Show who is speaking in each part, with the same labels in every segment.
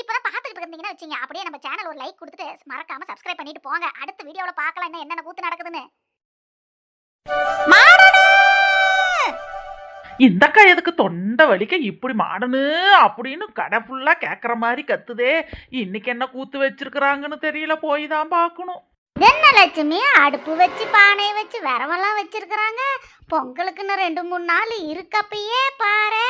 Speaker 1: இப்போதான் பார்த்துக்கிட்டு இருந்தீங்கன்னா வச்சுங்க. அப்படியே நம்ம சேனல் ஒரு லைக் கொடுத்துட்டு மறக்காம சப்ஸ்கிரைப் பண்ணிட்டு போங்க. அடுத்த வீடியோவில் பார்க்கலாம் இன்னும் என்னென்ன கூத்து நடக்குதுன்னு.
Speaker 2: இந்தக்கா எதுக்கு தொண்டை வலிக்க இப்படி மாடனு? அப்படின்னு கடை ஃபுல்லா கேக்குற மாதிரி கத்துதே. இன்னைக்கு என்ன கூத்து வச்சிருக்கிறாங்கன்னு தெரியல போய் தான் பார்க்கணும்.
Speaker 1: என்ன லட்சுமி? அடுப்பு வச்சு பானை வச்சு விரவெல்லாம் வச்சிருக்கிறாங்க. பொங்கலுக்குன்னு ரெண்டு மூணு நாள் இருக்கப்பயே பாரு.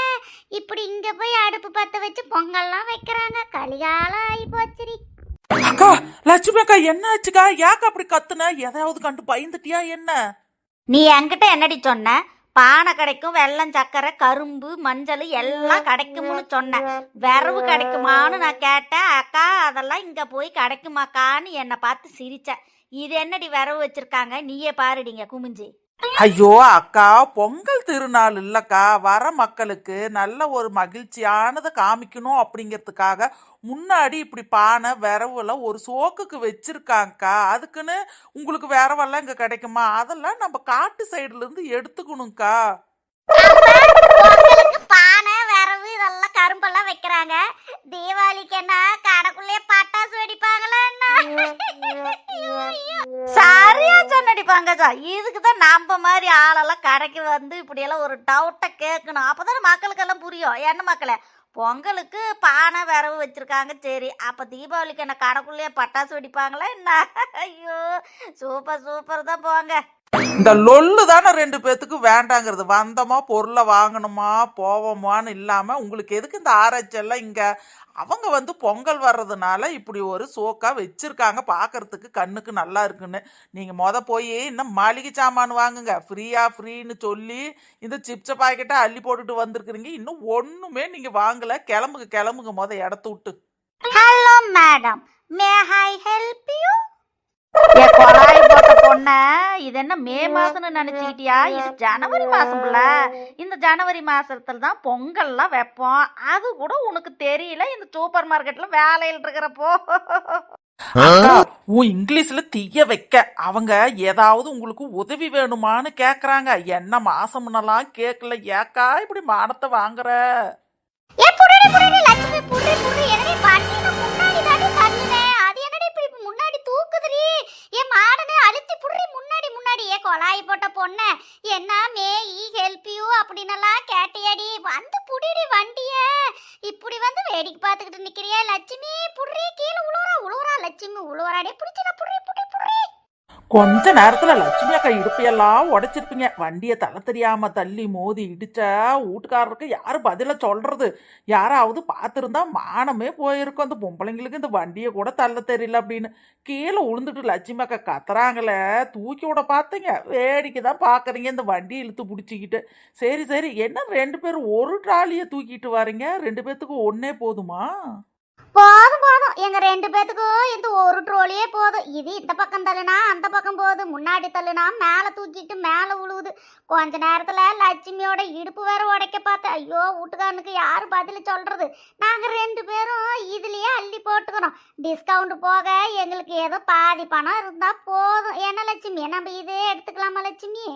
Speaker 1: அடுப்பு பத்த வச்சு பொங்கல்லாம் வைக்கிறாங்க. கலிகாலம் ஆகி போச்சுரி
Speaker 2: அக்கா லட்சுமி அக்கா என்ன ஆச்சுக்கா? ஏக்கா அப்படி கத்துன? எதையாவது கண்டு பயந்துட்டியா என்ன?
Speaker 3: நீ என்கிட்ட என்னடி சொன்ன? பானை கிடைக்கும் வெல்லம் சக்கரை கரும்பு மஞ்சள் எல்லாம் கிடைக்கும்னு சொன்னேன் விரவு கிடைக்குமான்னு நான் கேட்டேன். அக்கா அதெல்லாம் இங்க போய் கிடைக்குமாக்கான்னு என்னை பார்த்து சிரிச்ச. இது என்னடி விரவு வச்சிருக்காங்க? நீயே பாருடிங்க குமிஞ்சி.
Speaker 2: ஐயோ அக்கா பொங்கல் திருநாள் இல்லக்கா. வர மக்களுக்கு நல்ல ஒரு மகிழ்ச்சியானதை காமிக்கணும் அப்படிங்கிறதுக்காக முன்னாடி இப்படி பானை விரவுல ஒரு சோக்குக்கு வச்சிருக்காங்கக்கா. அதுக்குன்னு உங்களுக்கு விரவெல்லாம் இங்க கிடைக்குமா? அதெல்லாம் நம்ம காட்டு சைடுல இருந்து எடுத்துக்கணும்க்கா.
Speaker 1: பொங்கலுக்கு பானை விரவு இதெல்லாம் கரும்பெல்லாம் வைக்கிறாங்க. தீபாவளிக்கு என்ன கடைக்குள்ளே பட்டாசு வெடிப்பாங்களா என்ன?
Speaker 3: சரியா சொன்னடி பங்கஜா. இதுக்கு தான் நம்ம மாதிரி ஆளெல்லாம் கடைக்கு வந்து இப்படியெல்லாம் ஒரு டவுட்டை கேட்கணும். அப்போதானே மக்களுக்கெல்லாம் புரியும். என்ன மக்களே? பொங்கலுக்கு பானை விரவு வச்சிருக்காங்க. சரி அப்போ தீபாவளிக்கு என்ன கடைக்குள்ளேயே பட்டாசு வெடிப்பாங்களா என்ன? ஐயோ சூப்பர் சூப்பர் தான் போங்க.
Speaker 2: இந்த லொல்லு தானே ரெண்டு பேத்துக்கு வேண்டாங்கிறது. வந்தோமா பொருளை வாங்கணுமா போவோமான்னு இல்லாம உங்களுக்கு எதுக்கு இந்த ஆராய்ச்சி எல்லாம் இங்க? அவங்க வந்து பொங்கல் வர்றதுனால இப்படி ஒரு சோக்கா வச்சிருக்காங்க. பார்க்கறதுக்கு கண்ணுக்கு நல்லா இருக்குன்னு. நீங்க மொத போய் இன்னும் மளிகை சாமான் வாங்குங்க. ஃப்ரீயா ஃப்ரீன்னு சொல்லி இந்த சிப்ஸ பாக்கெட்டை அள்ளி போட்டுட்டு வந்திருக்கிறீங்க. இன்னும் ஒண்ணுமே நீங்க வாங்கல. கிளம்புங்க கிளம்புங்க மொத இடத்த விட்டு.
Speaker 3: Hello madam may I help you பொண்ண இது என்ன மே மாசம்னு நினைச்சுக்கிட்டியா? இது ஜனவரி மாசம்ல இந்த ஜனவரி மாசத்துல தான் பொங்கல்லாம் வைப்போம். அது கூட உனக்கு தெரியல இந்த சூப்பர் மார்க்கெட்ல வேலையில் இருக்கிறப்போ.
Speaker 2: உன் இங்கிலீஷ்ல தீய வைக்க. அவங்க ஏதாவது உங்களுக்கு உதவி வேணுமான்னு கேக்குறாங்க. என்ன மாசம்னெல்லாம் கேட்கல ஏக்கா இப்படி மானத்தை வாங்குற?
Speaker 1: தூக்குதுடி என் மாடனே அழுத்தி புடுறி முன்னாடி முன்னாடியே ஏ கொலாய் போட்ட பொண்ணு என்ன மே ஈ ஹெல்ப் யூ? அப்படின்னலாம் கேட்டியாடி. வந்து புடிடி வண்டிய. இப்படி வந்து வேடிக்கை பார்த்துக்கிட்டு நிக்கிறியா லட்சுமி? புடுறி கீழே உழுவுறா உழுவுறா லட்சுமி உழுவுறாடே புடிச்சிடா புடுறி புடி புடுறி.
Speaker 2: கொஞ்ச நேரத்துல லட்சுமி அக்கா இடுப்பையெல்லாம் உடைச்சிருப்பீங்க. வண்டியை தலை தெரியாம தள்ளி மோதி இடிச்சா வீட்டுக்காரருக்கு யாரு பதில சொல்றது? யாராவது பார்த்துருந்தா மானமே போயிருக்கும். அந்த பொம்பளைங்களுக்கு இந்த வண்டியை கூட தள்ள தெரியல அப்படின்னு. கீழே உளுந்துட்டு லட்சுமி அக்கா கத்துறாங்களே. தூக்கி விட பார்த்தீங்க. வேடிக்கை தான் பார்க்குறீங்க. இந்த வண்டியை இழுத்து பிடிச்சிக்கிட்டு. சரி சரி. என்ன ரெண்டு பேரும் ஒரு ட்ராலியை தூக்கிட்டு வரீங்க? ரெண்டு பேர்த்துக்கு ஒன்னே போதுமா?
Speaker 1: போதும் போதும். எங்க ரெண்டு பேத்துக்கும் இந்த ஒரு ட்ரோலியே போதும். இது இந்த பக்கம் தள்ளுனா அந்த பக்கம் போகுது முன்னாடி தள்ளுனா மேலே தூக்கிட்டு மேலே விழுவுது கொஞ்ச நேரத்துல லட்சுமியோட இடுப்பு வேற உடைக்க பார்த்தேன் ஐயோ வீட்டுக்காரனுக்கு யாரு பதில் சொல்றது? நாங்க ரெண்டு பேரும் இதுலயே அள்ளி போட்டுக்கிறோம். டிஸ்கவுண்ட் போக எங்களுக்கு ஏதோ பாதி பணம் இருந்தா போதும். என்ன லட்சுமி? நம்ம இதே எடுத்துக்கலாமா லட்சுமி?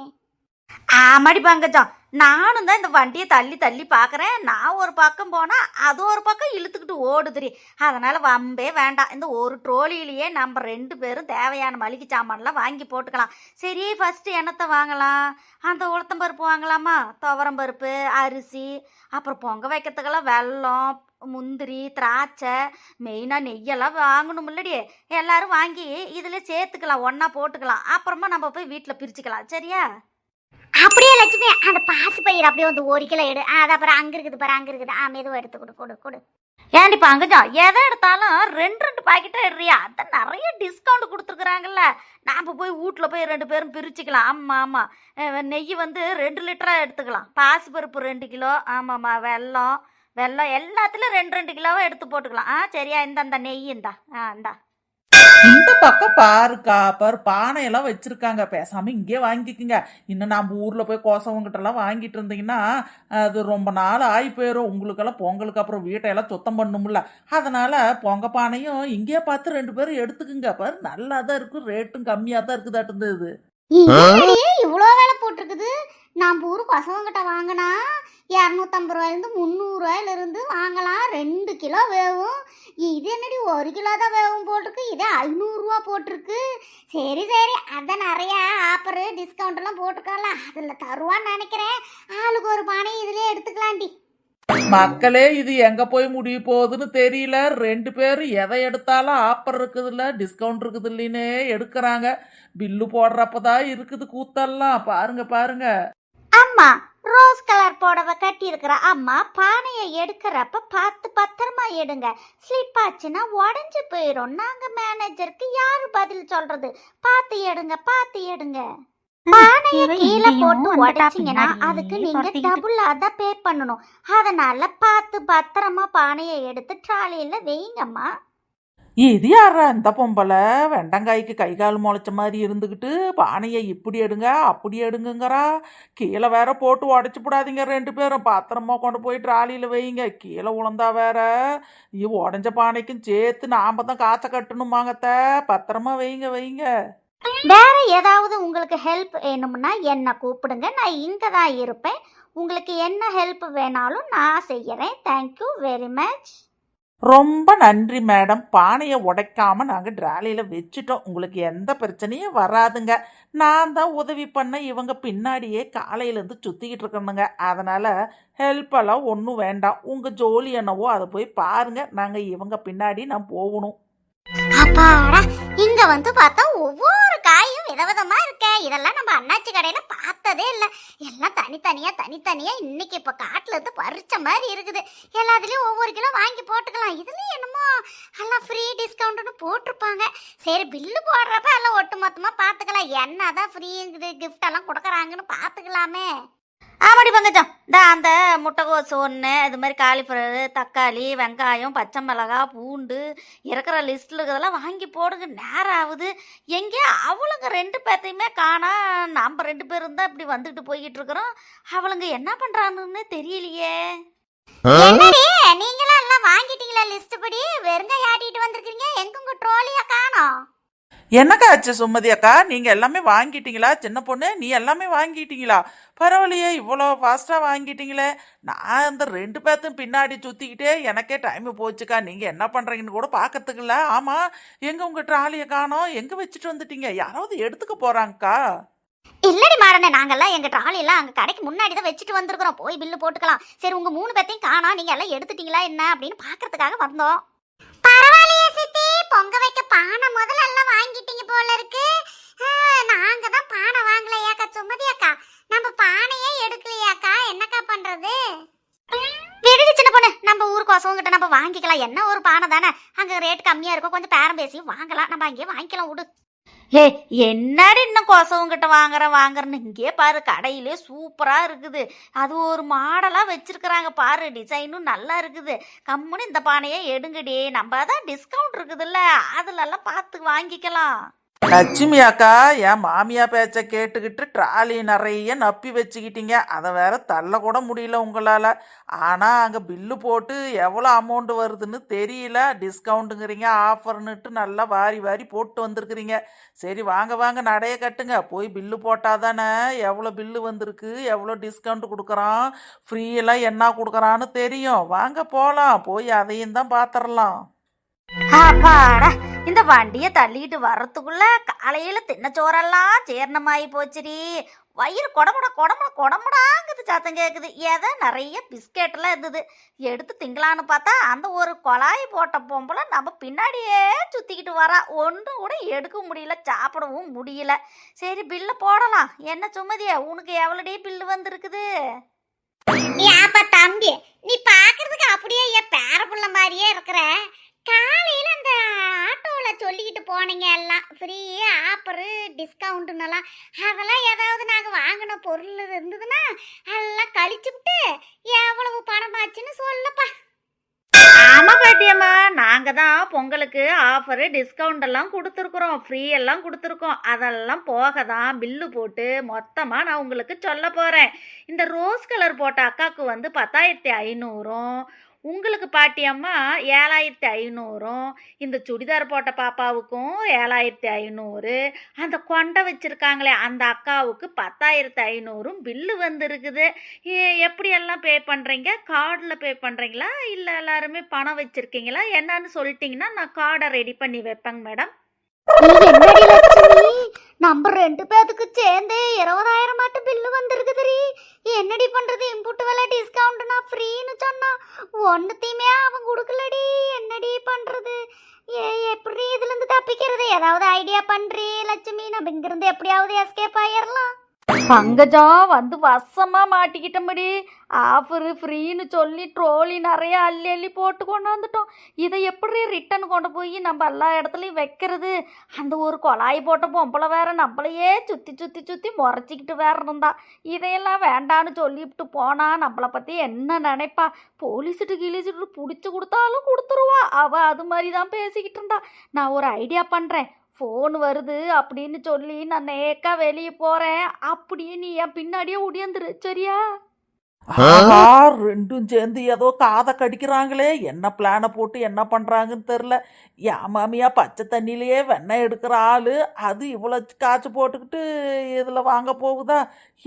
Speaker 3: ஆமாடி பங்கஜம். நானும் தான் இந்த வண்டியை தள்ளி தள்ளி பார்க்குறேன். நான் ஒரு பக்கம் போனால் அது ஒரு பக்கம் இழுத்துக்கிட்டு ஓடுதுரி அதனால் வம்பே வேண்டாம். இந்த ஒரு ட்ரோலியிலேயே நம்ம ரெண்டு பேரும் தேவையான மளிகை சாமான்லாம் வாங்கி போட்டுக்கலாம். சரி ஃபஸ்ட்டு என்னத்தை வாங்கலாம். அந்த உளுத்தம் பருப்பு வாங்கலாமா? துவரம் பருப்பு அரிசி அப்புறம் பொங்க வைக்கிறதுக்கெல்லாம் வெல்லம் முந்திரி திராட்சை மெயினாக நெய்யெல்லாம் வாங்கணும் இல்லடி எல்லாரும் வாங்கி இதில் சேர்த்துக்கலாம் ஒன்றா போட்டுக்கலாம். அப்புறமா நம்ம போய் வீட்டில் பிரிச்சுக்கலாம். சரியா?
Speaker 1: அப்படியே லட்சுமி அந்த பாசி பயிர் அப்படியே வந்து ஒரு கிலோ எடு அது அப்புறம் அங்க இருக்குது பாரு அங்க இருக்குது. ஆ மெதுவாக எடுத்து கொடு கொடு கொடு.
Speaker 3: ஏன்டி பங்கஜம் எதை எடுத்தாலும் ரெண்டு ரெண்டு பாக்கெட்டாக எடுறியா? அதான் நிறைய டிஸ்கவுண்ட் கொடுத்துருக்குறாங்கல்ல. நாம் போய் வீட்டில் போய் ரெண்டு பேரும் பிரிச்சுக்கலாம். ஆமாம் ஆமாம் நெய் வந்து ரெண்டு லிட்டராக எடுத்துக்கலாம். பாசிப்பருப்பு ரெண்டு கிலோ ஆமாம்மா வெல்லம் வெல்லம் எல்லாத்துலேயும் ரெண்டு ரெண்டு கிலோவாக எடுத்து போட்டுக்கலாம். ஆ சரியா? இந்த அந்த நெய் இந்தா ஆ இந்தா.
Speaker 2: இந்த பக்கம் பாருக்கா பாரு பானையெல்லாம் வச்சிருக்காங்க. பேசாம இங்கே வாங்கிக்கோங்க. இன்னும் நம்ம ஊர்ல போய் கோசவங்கிட்ட எல்லாம் வாங்கிட்டு இருந்தீங்கன்னா அது ரொம்ப நாள் ஆகி போயிடும் உங்களுக்கெல்லாம் பொங்கலுக்கு அப்புறம் வீட்டையெல்லாம் சுத்தம் பண்ணும்ல அதனால பொங்க பானையும் இங்கேயே பார்த்து ரெண்டு பேரும் எடுத்துக்குங்க. பாரு நல்லா தான் இருக்கும் ரேட்டும் கம்மியாக தான் இருக்குதாட்டு இது
Speaker 1: இவ்வளோ வேலை போட்டிருக்குது. நம்ம ஊர் பசங்ககிட்ட வாங்கினா இரநூத்தம்பது ரூபாயிலேருந்து முந்நூறுரூவாயிலிருந்து வாங்கலாம். ரெண்டு கிலோ வேவும். இது என்னடி ஒரு கிலோ தான் வேவும் போட்டிருக்கு. இதே ஐநூறுரூவா போட்டிருக்கு. சரி சரி. அதை நிறையா ஆஃபரு டிஸ்கவுண்ட்லாம் எல்லாம் அதில் தருவான்னு நினைக்கிறேன். ஆளுக்கு ஒரு பானை இதுலேயே எடுத்துக்கலாண்டி.
Speaker 2: மக்களே இது எங்க போய் முடிய போகுதுன்னு தெரியல. ரெண்டு பேரும் எதை எடுத்தாலும் ஆஃபர் இருக்குதுல்ல டிஸ்கவுண்ட் இருக்குது இல்லைன்னே எடுக்கிறாங்க. பில்லு போடுறப்பதான் இருக்குது கூத்தெல்லாம். பாருங்க பாருங்க.
Speaker 1: அம்மா ரோஸ் கலர் புடவை கட்டி இருக்கிற அம்மா பானையை எடுக்கிறப்ப பார்த்து பத்திரமா எடுங்க. ஸ்லிப் ஆச்சுன்னா உடஞ்சு போயிடும் நாங்க மேனேஜருக்கு யாரு பதில் சொல்றது? பார்த்து எடுங்க பார்த்து எடுங்க. பானையை கீழே போட்டு உடைச்சிங்கன்னா அதுக்கு நீங்க. டபுளா தான் பே பண்ணணும். அதனால பார்த்து பத்திரமா பானையை எடுத்து ட்ராலியில வைங்கம்மா
Speaker 2: இது யாரா இந்த பொம்பளை? வெண்டங்காய்க்கு கை கால் முளைச்ச மாதிரி இருந்துக்கிட்டு பானையை இப்படி எடுங்க அப்படி எடுங்கங்கிறா. கீழே வேற போட்டு உடச்சி போடாதீங்க ரெண்டு பேரும். பாத்திரமா கொண்டு போய் ட்ராலியில் வைங்க. கீழே உழந்தா வேற. இவ உடஞ்ச பானைக்கும் சேர்த்து நாம் தான் காசை கட்டணுமாங்கத்த பத்திரமா வைங்க வைங்க.
Speaker 1: வேற ஏதாவது உங்களுக்கு ஹெல்ப் வேணும்னா என்ன கூப்பிடுங்க. நான் இங்கே தான் இருப்பேன். உங்களுக்கு என்ன ஹெல்ப் வேணாலும் நான் செய்கிறேன் தேங்க்யூ வெரி மச்
Speaker 2: ரொம்ப நன்றி மேடம். பானையை உடைக்காம நாங்கள் ட்ராலியில் வச்சுட்டோம். உங்களுக்கு எந்த பிரச்சனையும் வராதுங்க. நான் தான் உதவி பண்ண இவங்க பின்னாடியே காலையிலேருந்து சுற்றிக்கிட்டு இருக்கணுங்க. அதனால் ஹெல்ப்பெல்லாம் ஒன்றும் வேண்டாம். உங்கள் ஜோலி என்னவோ அதை போய் பாருங்கள் நாங்கள் இவங்க பின்னாடி நான் போகணும்.
Speaker 1: அப்பாடா இங்க வந்து பார்த்தா ஒவ்வொரு விதவிதமா இருக்க. இதெல்லாம் நம்ம அண்ணாச்சி கடையில பார்த்ததே இல்ல. எல்லாம் தனித்தனியா தனித்தனியா இன்னைக்கு இப்ப காட்டுல இருந்து பறிச்ச மாதிரி இருக்குது. எல்லாத்துலயும் ஒவ்வொரு கிலோ வாங்கி போட்டுக்கலாம். இதுலயும் என்னமோ எல்லாம் ஃப்ரீ டிஸ்கவுண்ட்னு போட்டிருப்பாங்க. சரி பில்லு போடுறப்ப எல்லாம் ஒட்டு மொத்தமா பாத்துக்கலாம் என்னதான் ஃப்ரீ கிஃப்ட் எல்லாம் கொடுக்குறாங்கன்னு பாத்துக்கலாமே
Speaker 3: ஆமாடி பங்கஜம். இந்த அந்த முட்டைகோசு ஒன்று இது மாதிரி காலிஃப்ளவர் தக்காளி வெங்காயம் பச்சை மிளகாய் பூண்டு இருக்கிற லிஸ்ட்டில் இருக்கிறதெல்லாம் வாங்கி போடுங்க. நேரம் ஆகுது. எங்கே அவளுங்க ரெண்டு பேர்த்தையுமே காணா நம்ம ரெண்டு பேரும் தான் இப்படி வந்துட்டு போய்கிட்டு இருக்கிறோம். அவளுங்க என்ன பண்ணுறாங்கன்னு தெரியலையே.
Speaker 1: நீங்களும் எல்லாம் வாங்கிட்டீங்களா லிஸ்ட் படி? வெறுங்க ஆட்டிட்டு வந்திருக்கீங்க. எங்க உங்க ட்ரோலியா காணோம்.
Speaker 2: என்னக்கா ஆச்சு சுமதி அக்கா? நீங்கள் எல்லாமே வாங்கிட்டீங்களா? சின்ன பொண்ணு நீ எல்லாமே வாங்கிட்டீங்களா? பரவாயில்லையே இவ்வளோ ஃபாஸ்ட்டாக வாங்கிட்டீங்களே. நான் அந்த ரெண்டு பேர்த்தும் பின்னாடி சுற்றிக்கிட்டே எனக்கே டைம் போச்சுக்கா. நீங்கள் என்ன பண்ணுறீங்கன்னு கூட பார்க்கறதுக்குல்ல ஆமாம் எங்கே உங்கள் ட்ராலியை காணோம். எங்கே வச்சுட்டு வந்துட்டீங்க? யாராவது எடுத்துக்க போகிறாங்கக்கா
Speaker 1: இல்லடி மாறனே நாங்கெல்லாம் எங்க ட்ராலியெல்லாம் அங்க கடைக்கு முன்னாடி தான் வச்சுட்டு வந்திருக்கிறோம். போய் பில்லு போட்டுக்கலாம். சரி உங்க மூணு பேத்தையும் காணோம். நீங்க எல்லாம் எடுத்துட்டீங்களா என்ன அப்படின்னு பாக்குறதுக்காக வந்தோம். பரவாயில்லையே சித்தி பொங்க வைக்க பானை முதல்ல எல்லாம் வாங்கிட்டீங்க போல இருக்கு ஆ, நாங்க தான் பானை வாங்கலையாக்கா சுமதி அக்கா நம்ம பானையே எடுக்கலையாக்கா என்னக்கா பண்றது விடுடி சின்ன பொண்ணு நம்ம ஊருக்கு வசவங்கிட்ட நம்ம வாங்கிக்கலாம் என்ன ஒரு பானை தானே? அங்கே ரேட் கம்மியாக இருக்கும். கொஞ்சம் பேரம் பேசி வாங்கலாம். நம்ம அங்கேயே வாங்கிக்கலாம் விடு.
Speaker 3: ஏ என்னடி இன்னும் கொசவங்கிட்ட வாங்குறேன் வாங்குறேன்னு? இங்கே பாரு கடையிலே சூப்பராக இருக்குது. அது ஒரு மாடலாக வச்சிருக்கிறாங்க பாரு. டிசைனும் நல்லா இருக்குது. கம்முன்னு இந்த பானையை எடுங்கடி. நம்ம தான் டிஸ்கவுண்ட் இருக்குதுல்ல. அதுலெல்லாம் பார்த்து வாங்கிக்கலாம்.
Speaker 2: லட்சுமி அக்கா என் மாமியா பேச்சை கேட்டுக்கிட்டு ட்ராலி நிறைய நப்பி வச்சுக்கிட்டீங்க. அதை வேற தள்ள கூட முடியல உங்களால். ஆனால் அங்கே பில்லு போட்டு எவ்வளோ அமௌண்ட் வருதுன்னு தெரியல. டிஸ்கவுண்ட்டுங்கிறீங்க ஆஃபர்னுட்டு நல்லா வாரி வாரி போட்டு வந்திருக்கிறீங்க. சரி வாங்க வாங்க நடைய கட்டுங்க. போய் பில்லு போட்டால் தானே எவ்வளோ பில்லு வந்திருக்கு எவ்வளோ டிஸ்கவுண்ட் கொடுக்குறான் ஃப்ரீயெல்லாம் என்ன கொடுக்குறான்னு தெரியும். வாங்க போகலாம் போய் அதையும் தான் பார்த்துடலாம்
Speaker 3: இந்த வண்டியை தள்ளிட்டு வர்றதுக்குள்ள காலையில தின்னச்சோறெல்லாம் ஜீரணமாயி போச்சுடி. வயிறு கொடமுட கொடமுட கொடமுடாங்குது சத்தம் கேட்குது ஏதோ நிறைய பிஸ்கெட்லாம் இருந்தது. எடுத்து திங்களான்னு பார்த்தா அந்த ஒரு குழாய் போட்ட பொம்பளை நம்ம பின்னாடியே சுற்றிக்கிட்டு வரா. ஒன்றும் கூட எடுக்க முடியல சாப்பிடவும் முடியல. சரி பில்லு போடலாம். என்ன சுமதியா உனக்கு எவ்வளோடைய பில்லு வந்திருக்குது?
Speaker 1: ஏப்பா தம்பி நீ பாக்குறதுக்கு அப்படியே என் பேர புள்ள மாதிரியே இருக்கிற. காலையில் அந்த ஆட்டோவில் சொல்லிக்கிட்டு போனீங்க எல்லாம். ஃப்ரீ ஆஃபரு டிஸ்கவுண்ட்னெல்லாம் அதெல்லாம் ஏதாவது நாங்கள் வாங்கின பொருள் இருந்ததுன்னா எல்லாம் கழிச்சுவிட்டு எவ்வளவு பணம் ஆச்சுன்னு சொல்லப்பா.
Speaker 3: ஆமாம் பாட்டியம்மா நாங்கள் தான் பொங்கலுக்கு ஆஃபரு டிஸ்கவுண்ட் எல்லாம் கொடுத்துருக்குறோம். ஃப்ரீ எல்லாம் கொடுத்துருக்கோம். அதெல்லாம் போக தான் பில்லு போட்டு மொத்தமாக நான் உங்களுக்கு சொல்ல போகிறேன் இந்த ரோஸ் கலர் போட்ட அக்காவுக்கு வந்து பத்தாயிரத்தி ஐநூறும் உங்களுக்கு பாட்டி அம்மா ஏழாயிரத்தி ஐநூறும் இந்த சுடிதார் போட்ட பாப்பாவுக்கும் ஏழாயிரத்தி ஐநூறு அந்த கொண்டை வச்சுருக்காங்களே அந்த அக்காவுக்கு பத்தாயிரத்தி ஐநூறும் பில்லு வந்துருக்குது. எப்படியெல்லாம் பே பண்ணுறீங்க கார்டில் பே பண்ணுறீங்களா இல்லை எல்லாருமே பணம் வச்சுருக்கீங்களா? என்னன்னு சொல்லிட்டிங்கன்னா நான் கார்டை ரெடி பண்ணி வைப்பேங்க மேடம்
Speaker 1: என்னடி லட்சுமி? நம்ம ரெண்டு பேத்துக்கு சேர்ந்து இருபதாயிரம் மட்டும் பில்லு வந்திருக்குதுரி என்னடி பண்றது? இம்புட்டு விலை டிஸ்கவுண்ட்னா ஃப்ரீன்னு சொன்னா ஒன்னுத்தையுமே அவன் கொடுக்கலடி. என்னடி பண்றது? ஏ எப்படி இதுல இருந்து தப்பிக்கிறது? ஏதாவது ஐடியா பண்றி லட்சுமி. நம்ம இங்கிருந்து எப்படியாவது எஸ்கேப் ஆயிரலாம்.
Speaker 3: பங்கஜா வந்து வசமா மாட்டிக்கிட்டபடி ஆஃபரு ஃப்ரீன்னு சொல்லி ட்ரோலி நிறைய அள்ளி அள்ளி போட்டு கொண்டு வந்துட்டோம். இதை எப்படி ரிட்டன் கொண்டு போய் நம்ம எல்லா இடத்துலையும் வைக்கிறது? அந்த ஒரு குழாய் போட்ட பொம்பளை வேற நம்மளையே சுற்றி சுற்றி சுற்றி முறைச்சிக்கிட்டு வேற இருந்தா. இதையெல்லாம் வேண்டான்னு சொல்லிவிட்டு போனா நம்மளை பற்றி என்ன நினைப்பா? போலீஸுட்டு கிலீஸுட்டு பிடிச்சி கொடுத்தாலும் கொடுத்துருவா. அவள் அது மாதிரி தான் பேசிக்கிட்டு இருந்தா. நான் ஒரு ஐடியா பண்ணுறேன் ஃபோன் வருது அப்படின்னு சொல்லி நான் நேக்கா வெளியே போகிறேன் அப்படியே நீ என் பின்னாடியே ஒடியாந்துரு சரியா?
Speaker 2: ஆஹா ரெண்டும் சேர்ந்து ஏதோ காதை கடிக்கிறாங்களே. என்ன பிளானை போட்டு என்ன பண்ணுறாங்கன்னு தெரில. என் மாமியா பச்சை தண்ணியிலேயே வெண்ணெய் எடுக்கிற ஆள். அது இவ்வளோ காய்ச்சி போட்டுக்கிட்டு இதில் வாங்க போகுதா?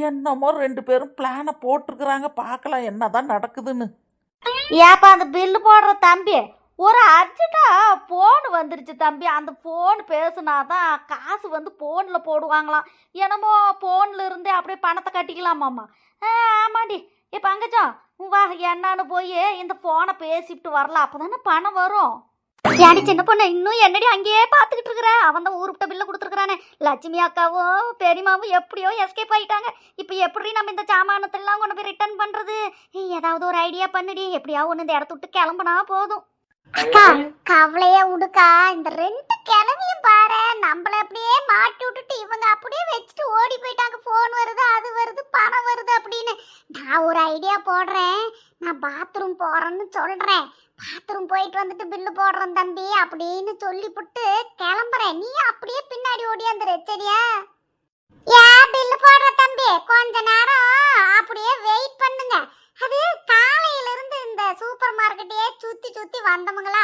Speaker 2: என்னமோ ரெண்டு பேரும் பிளானை போட்டிருக்கிறாங்க. பார்க்கலாம் என்னதான் நடக்குதுன்னு.
Speaker 3: ஏப்பா அந்த பில்லு போடுற தம்பி. ஒரு அர்ஜென்ட்டா ஃபோன் வந்துருச்சு தம்பி. அந்த ஃபோன் பேசுனாதான் காசு வந்து ஃபோனில் போடுவாங்களாம். என்னமோ ஃபோனில் இருந்தே அப்படியே பணத்தை கட்டிக்கலாமாம்மா ஆமாடி ஏ பங்கஜம் வா என்னான்னு போய் இந்த ஃபோனை பேசிட்டு வரலாம். அப்போ தானே பணம் வரும்.
Speaker 1: ஏடி சின்ன பொண்ணு இன்னும் என்னடி அங்கேயே பார்த்துக்கிட்டு இருக்கிற? அவன் தான் ஊருக்கிட்ட பில்லு கொடுத்துருக்கானே லட்சுமி அக்காவும் பெரியமாவும் எப்படியோ எஸ்கேப் ஆயிட்டாங்க. இப்போ எப்படி நம்ம இந்த சாமானத்தெல்லாம் கொண்டு போய் ரிட்டர்ன் பண்றது? ஏதாவது ஒரு ஐடியா பண்ணுடி. எப்படியாவது ஒன்று இந்த இடத்த விட்டு கிளம்புனா போதும். அக்கா கவலைய உடுக்கா. இந்த ரெண்டு கிழமையும் பாரு. நம்மள அப்படியே மாட்டி விட்டுட்டு இவங்க அப்படியே வச்சுட்டு ஓடி போயிட்டாங்க. ஃபோன் வருது அது வருது பணம் வருது அப்படின்னு. நான் ஒரு ஐடியா போடுறேன். நான் பாத்ரூம் போறேன்னு சொல்றேன். பாத்ரூம் போயிட்டு வந்துட்டு பில்லு போடுறேன் தம்பி அப்படின்னு சொல்லிவிட்டு கிளம்புறேன். நீ அப்படியே பின்னாடி ஓடியாந்துரு சரியா ஏன் பில்லு போடுற தம்பி கொஞ்ச நேரம் அப்படியே வெயிட் பண்ணுங்க அது காலையில இருந்து இந்த சூப்பர் மார்க்கெட்டையே சுத்தி சுத்தி வந்தவங்களா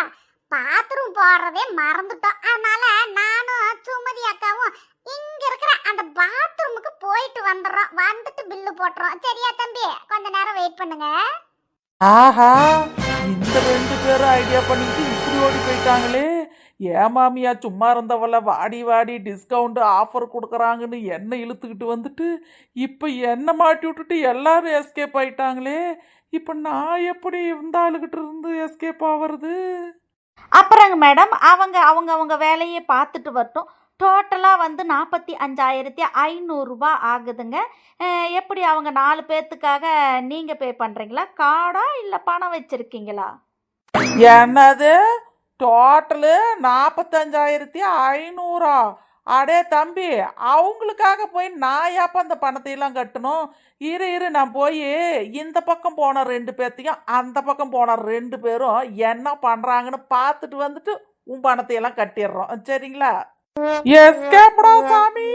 Speaker 1: பாத்ரூம் போடுறதே மறந்துட்டோம் அதனால நானும் சுமதி அக்காவும் இங்க இருக்கிற அந்த பாத்ரூமுக்கு போயிட்டு வந்துடுறோம் வந்துட்டு பில்லு போட்டுறோம் சரியா தம்பி கொஞ்ச நேரம் வெயிட் பண்ணுங்க
Speaker 2: ஆஹா இந்த ரெண்டு பேரும் ஐடியா பண்ணிட்டு இப்படி ஓடி போயிட்டாங்களே. ஏன் மாமியா சும்மா இருந்தவள வாடி வாடி டிஸ்கவுண்ட் ஆஃபர் கொடுக்குறாங்கன்னு என்ன இழுத்துக்கிட்டு வந்துட்டு இப்போ என்ன மாட்டி விட்டுட்டு எல்லாரும் எஸ்கேப் ஆயிட்டாங்களே. இப்போ நான் எப்படி இந்த இருந்து எஸ்கேப் ஆகிறது
Speaker 3: அப்புறங்க மேடம் அவங்க அவங்க அவங்க வேலையை பார்த்துட்டு வரட்டும். டோட்டலாக வந்து நாற்பத்தி அஞ்சாயிரத்தி ஐநூறுரூபா ஆகுதுங்க. எப்படி அவங்க நாலு பேர்த்துக்காக நீங்கள் பே பண்ணுறீங்களா கார்டா இல்லை பணம் வச்சுருக்கீங்களா?
Speaker 2: என்னது? டோட்டலு நாற்பத்தஞ்சாயிரத்தி ஐநூறா? அடே தம்பி அவங்களுக்காக போய் நான் ஏப்ப அந்த பணத்தையெல்லாம் கட்டணும்? இரு இரு நான் போய் இந்த பக்கம் போன ரெண்டு பேர்த்தையும் அந்த பக்கம் போன ரெண்டு பேரும் என்ன பண்ணுறாங்கன்னு பார்த்துட்டு வந்துட்டு உன் பணத்தையெல்லாம் கட்டிடுறோம். சரிங்களா? Jest Gabrocami!